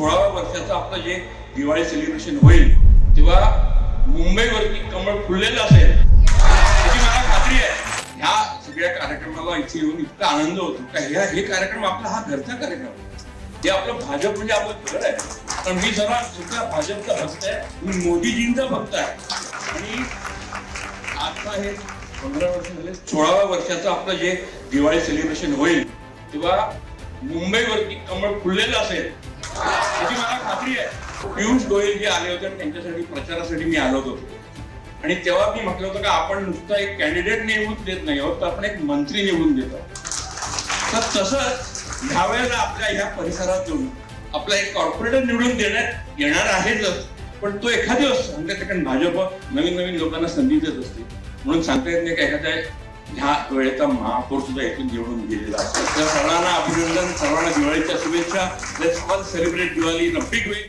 सोळाव्या वर्षाचं आपलं जे दिवाळी सेलिब्रेशन होईल तेव्हा मुंबईवरती कमळ फुललेलं असेल त्याची मला खात्री आहे. ह्या सगळ्या कार्यक्रमाला इथे येऊन इतका आनंद होतो. का ह्या हे कार्यक्रम आपला हा घरचा कार्यक्रम हे आपलं भाजप म्हणजे आपलं घर आहे. पण मी जरा सुद्धा भाजपचा भक्त आहे. मी मोदीजींचा भक्त आहे. आणि आता हे पंधरा वर्ष झाले सोळाव्या वर्षाचं आपलं जे दिवाळी सेलिब्रेशन होईल तेव्हा मुंबईवरती कमळ फुललेलं असेल याची मला खात्री आहे. पियुष गोयल जे आले होते त्यांच्यासाठी प्रचारासाठी मी आलो होतो. आणि तेव्हा मी म्हटलं होतं का आपण नुसतं एक कॅन्डिडेट निवडून देत नाही आहोत तर आपण एक मंत्री निवडून देतो तर तसंच ह्या वेळेला आपल्या ह्या परिसरात येऊन आपला एक कॉर्पोरेटर निवडून देण्यात येणार आहेच. पण तो एखादी असतो म्हणजे कारण भाजप नवीन नवीन लोकांना संधी देत असते म्हणून सांगता येत नाही का एखाद्या ह्या वेळेचा महापौर सुद्धा इथून निवडून गेलेला असतो तर सर्वांना अभिनंदन सर्वांना दिवाळीच्या शुभेच्छा. Let's all celebrate Diwali in a big way